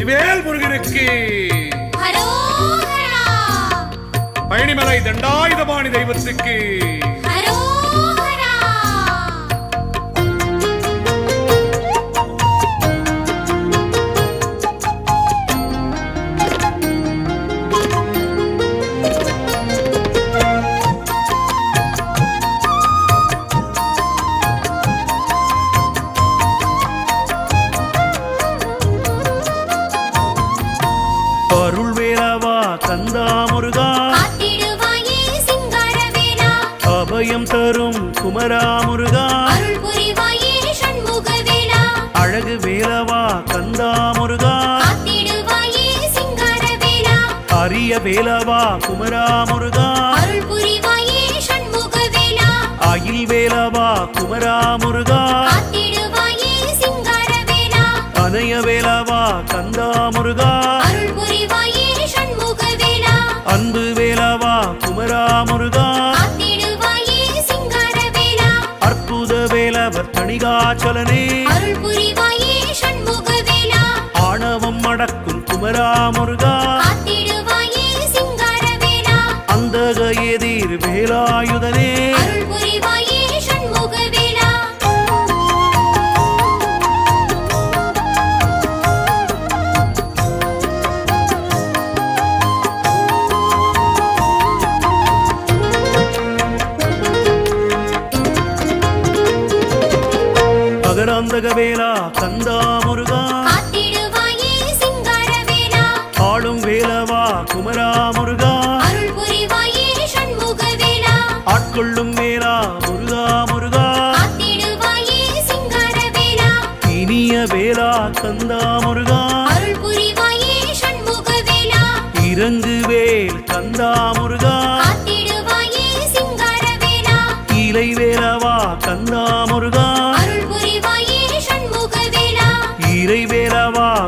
வெற்றிவேல் முருகனுக்கு. பயணிமலை தண்டாயுதபாணி தெய்வத்துக்கு. வேலவா குமரா முருகா. அகில் வேலவா குமரா முருகா. அணைய வேலவா கந்தா முருகா. அன்பு வேலவா குமரா முருகா. அற்புத வேலவர் தணிகாச்சலனே. மகராந்தக வேலா கந்தா முருகா. ஆளும் வேலவா குமரா முருகா. ஆட்கொள்ளும் வேலா முருகா முருகா. இனிய வேலா கந்தா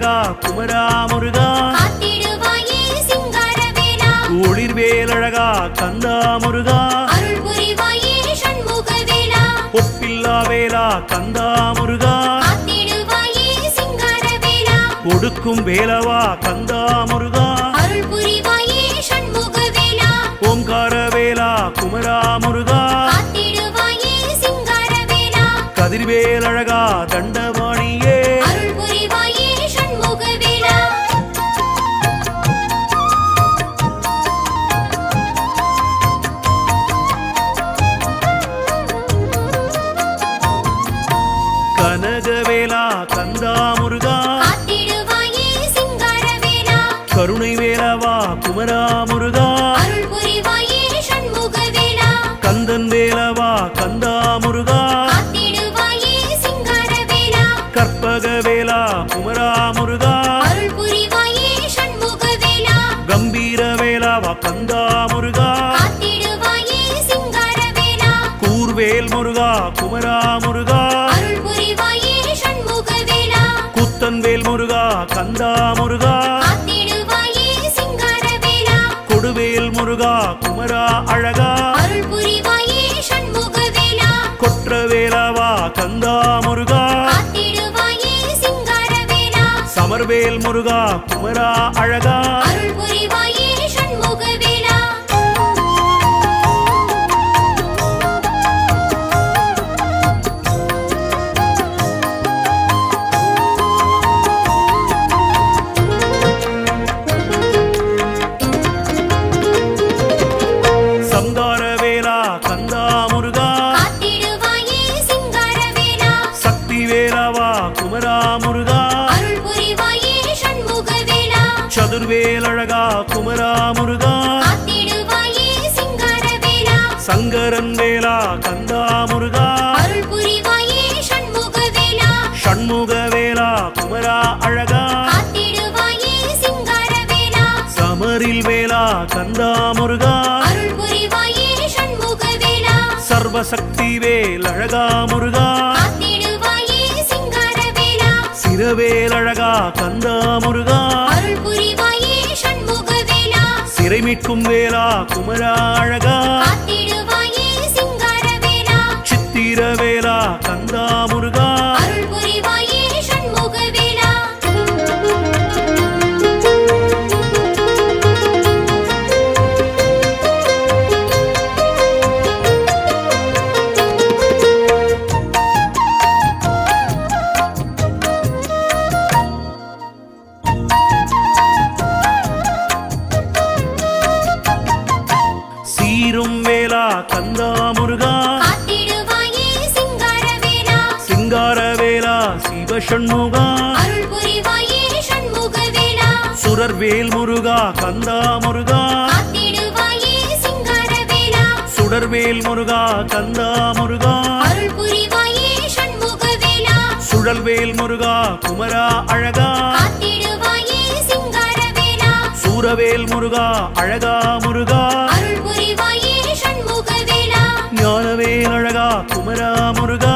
அழகா குமரா முருகா. ஒளிர்வேல் அழகா கந்தா முருகா. ஒப்பில்லா வேலா. கந்தா முருகா. கொடுக்கும் வேலவா கந்தா முருகா. முருகா குமரா அழகா. சிரவேல் அழகா கந்தா முருகா. சிறை மீட்கும் வேலா குமரா அழகா. சித்திர வேலா கந்தா முருகா. முருகா. சுடர்வேல் முருகா கந்தா முருகா. சுழல்வேல் முருகா குமரா அழகா. சூரவேல் முருகா அழகா முருகா. ஞானவேல் அழகா குமரா முருகா.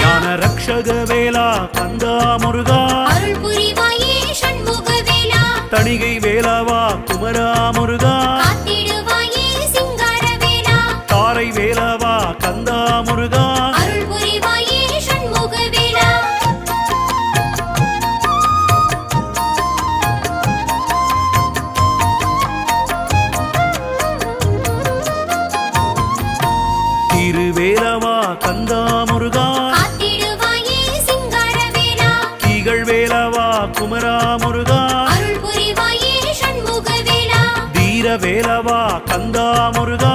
ஞான ரக்ஷக வேலா கந்தா முருகா. குமரா முருகா. தாரை வேலாவா கந்தா முருகா. திருவேலவா கந்தா வேலவா கந்தா முருகா.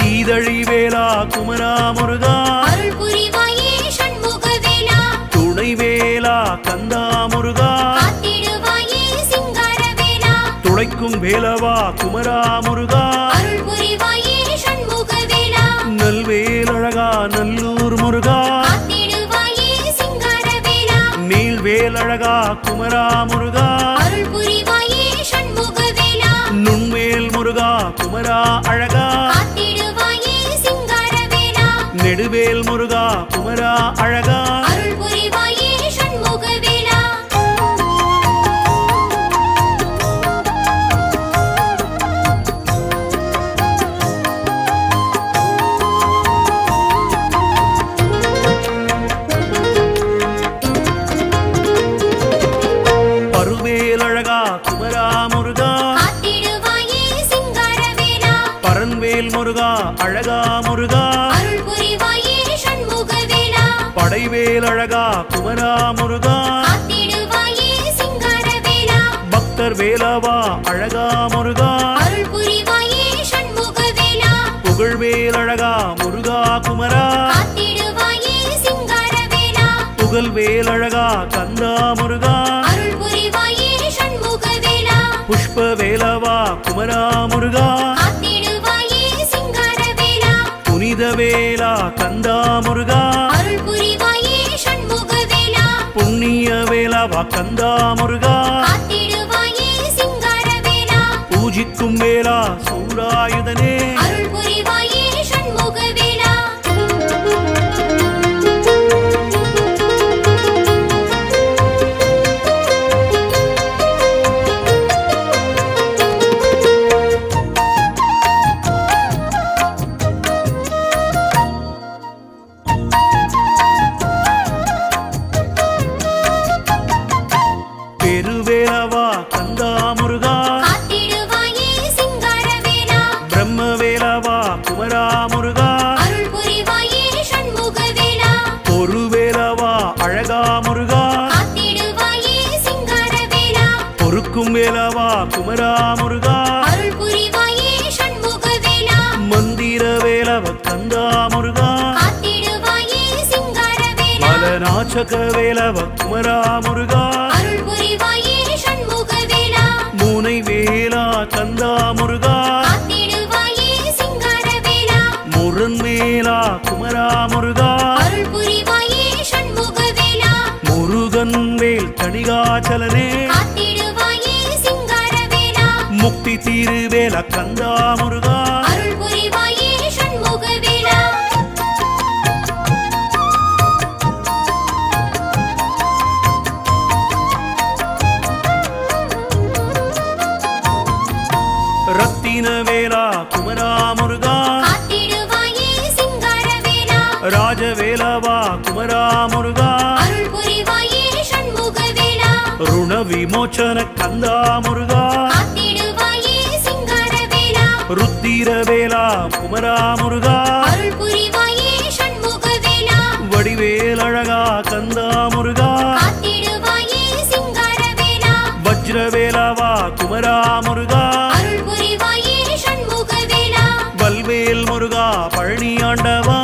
தீதழி வேலா குமரா முருகா. துணை வேலா கந்தா முருகா. துளைக்கும் வேலவா குமரா முருகா. நல்வேலழகா நல்லூர் முருகா. நீள்வேலழகா குமரா முருகா. நெடுவேல் முருகா குமரா அழகா. அருள் புரிவாயே முருகா. பக்தர் வேலவா அழகா முருகா. புகழ்வேல் அழகா முருகா குமரா. புகழ்வேல் அழகா கந்தா முருகா. புஷ்ப வேலவா குமரா முருகா. புனித வேலா கந்தா முருகா. புண்ணிய வேலவா கந்தா முருகா. பூஜிக்கும் வேலா சூராயுதனே குமரா முருகா. மந்திர வேலவ கந்தா முருகா. மலநாச்சக வேலவ குமரா முருகா. விமோச்சன கந்தா முருகா. ருத்திரவேலா குமரா முருகா. வடிவேல் அழகா கந்தா முருகா. வஜ்ரவேலாவா குமரா முருகா. வல்வேல் முருகா பழனி ஆண்டவா.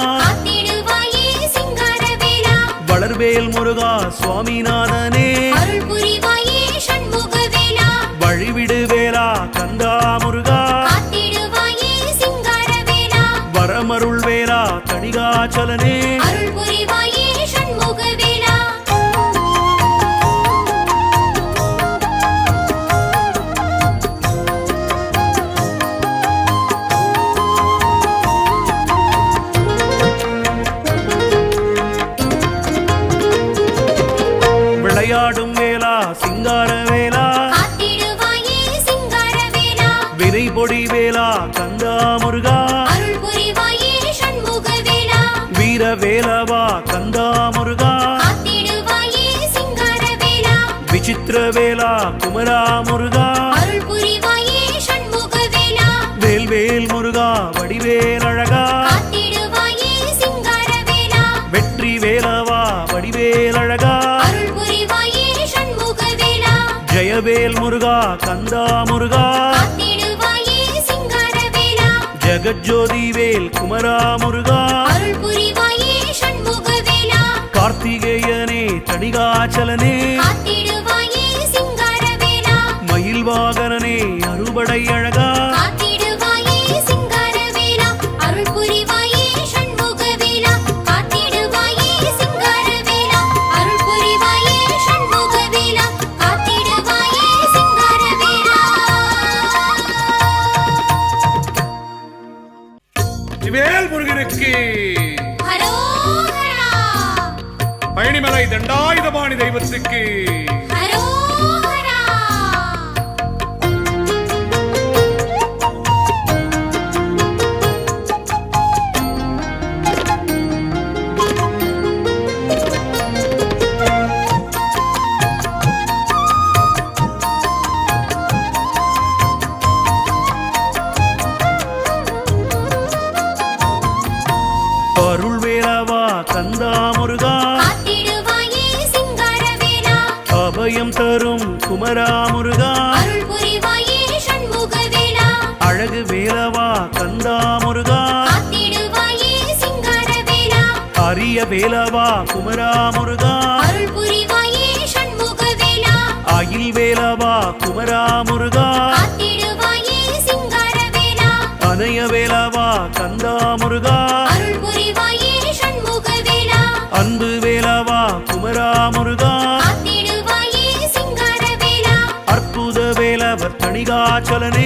வளர்வேல் முருகா சுவாமிநாதனே. வழிவிடுவேலா கந்தா முருகா. வரமருள் வேலா கணிகாச்சலனே வேல் முருகா கந்தா முருகா. ஜெகஜோதி வேல் குமரா முருகா. கார்த்திகேயனே தணிகாச்சலனே. வெற்றிவேல் முருகனுக்கு. பயணிமலை தண்டாயுதபாணி தெய்வத்துக்கு. வேலவா குமரா முருகா. அகில் வேலவா குமரா முருகா. அணைய வேலவா கந்தா முருகா. அன்பு வேலவா குமரா முருகா. அற்புத வேலவர் தணிகாச்சலனே.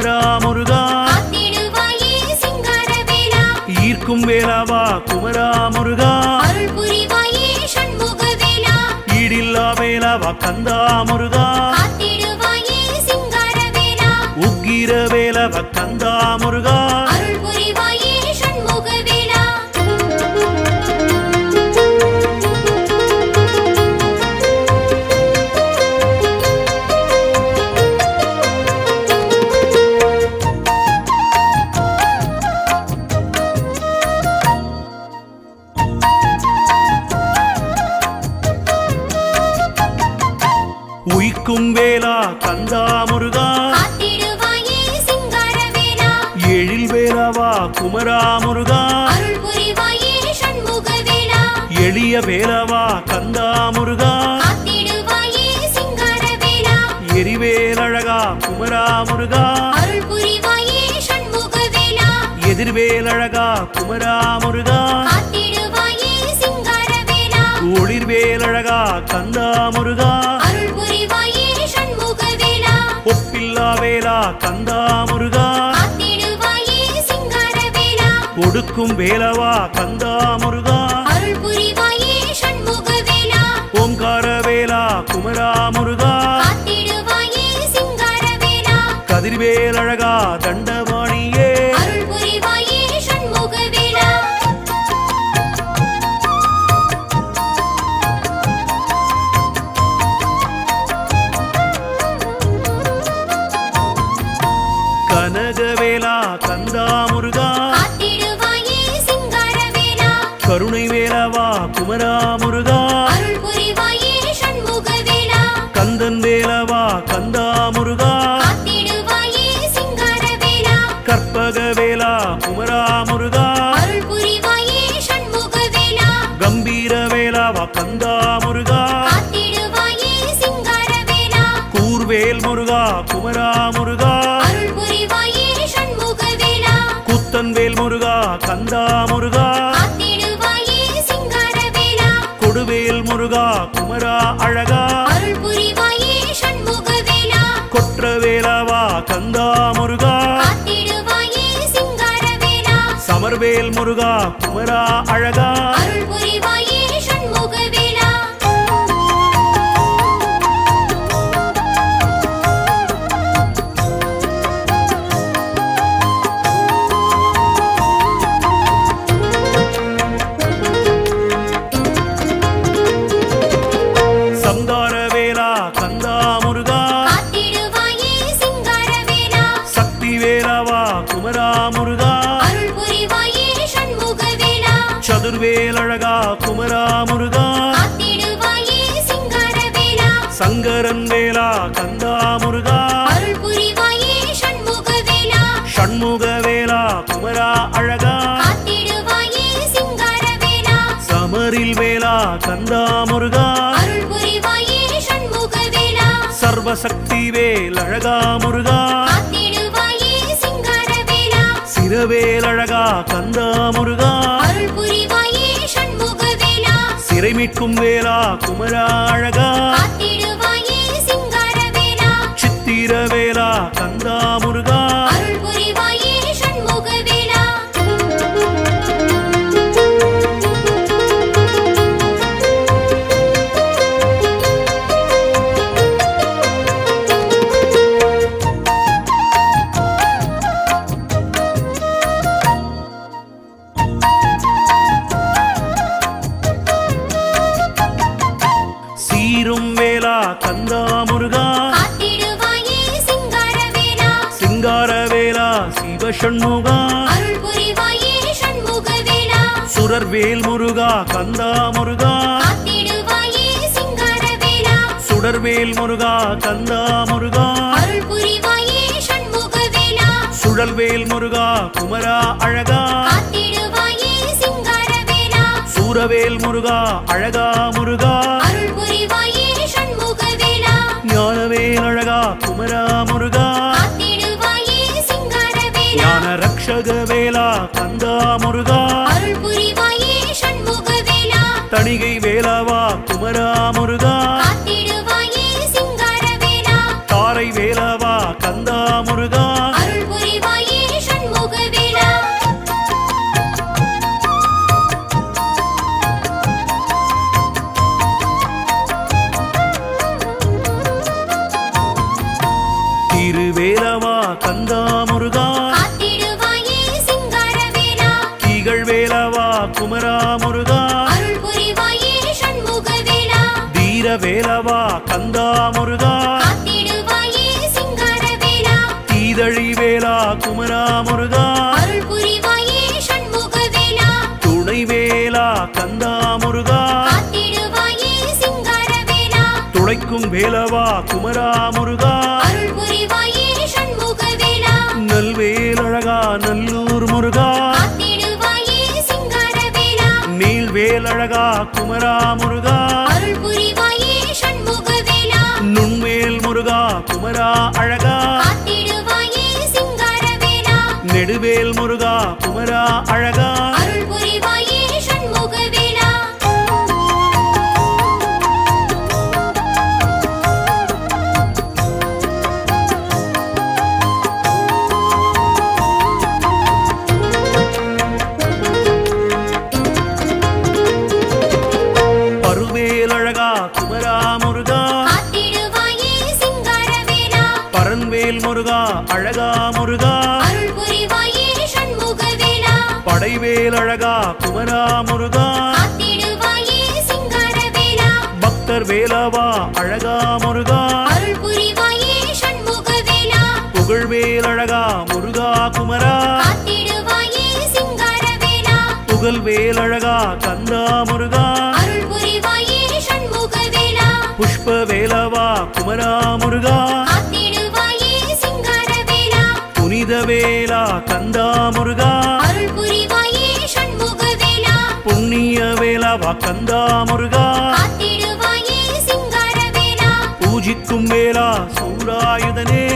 குமரா முருகா. ஈர்க்கும் வேலாவா குமரா முருகா. ஈடில்லா வேலாவா கந்தா முருகா. உக்கிர வேலவ கந்தா முருகா. குமரா முருகா. ஒளிர்வேலழகா கந்தா முருகா. ஒப்பில்லா வேலா கந்தா முருகா. கொடுக்கும் வேலவா கந்தா முருகா. முருகா குமரா அழகா. வேலழகா கந்தா முருகா சிறை மீட்கும் வேலா குமரா அழகா சித்திர வேலா கந்தா முருகா சுடர்வேல் முருகா கந்தா முருகா. சுடர்வேல் முருகா கந்தா முருகா. சுழல்வேல் முருகா குமரா அழகா. சூரவேல் முருகா அழகா முருகா. ஞானவேல் அழகா குமரா முருகா. ஞான ரக்ஷக வேலா கந்தா முருகா. மாளிகை வேளாவா குமராம வேலவா குமரா முருகா. நல்வேல் அழகா நல்லூர் முருகா. நீல் வேல் அழகா குமரா முருகா. நுண்மேல் முருகா குமரா அழகா. நெடுவேல் முருகா குமரா அழகா. முதல் வேலழகா கந்தா முருகா புஷ்ப வேலவா குமரா முருகா புனித வேலா கந்தா முருகா புண்ணிய வேலவா கந்தா முருகா பூஜிக்கும் வேலா சூராயுதனே.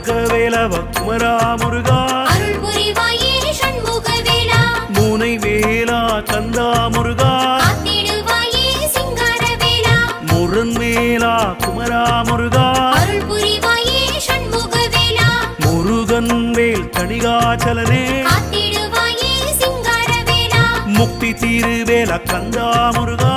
கவேலவ குமரா முருகா. மூனை வேலா கந்தா முருகா. முருன் மேலா குமரா முருகா. முருகன் மேல் தணிகாச்சலனே முக்தி தீருவேலா கந்தா முருகா.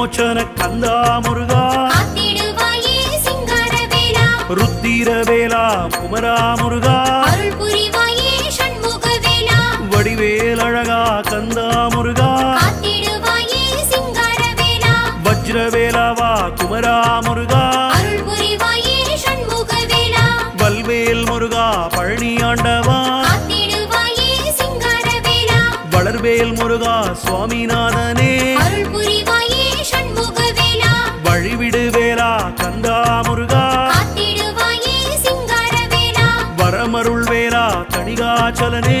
விமோச்சன கந்தா முருகா. ருத்திரவேலா குமரா முருகா. வடிவேல் அழகா கந்தா முருகா. வஜ்ரவேலாவா குமரா முருகா. வல்வேல் முருகா பழனி ஆண்டவா. வளர்வேல் முருகா சுவாமிநாதனே. வழிவிடுவேலா கந்தா முருகா. வரமருள் வேலா கணிகாச்சலனே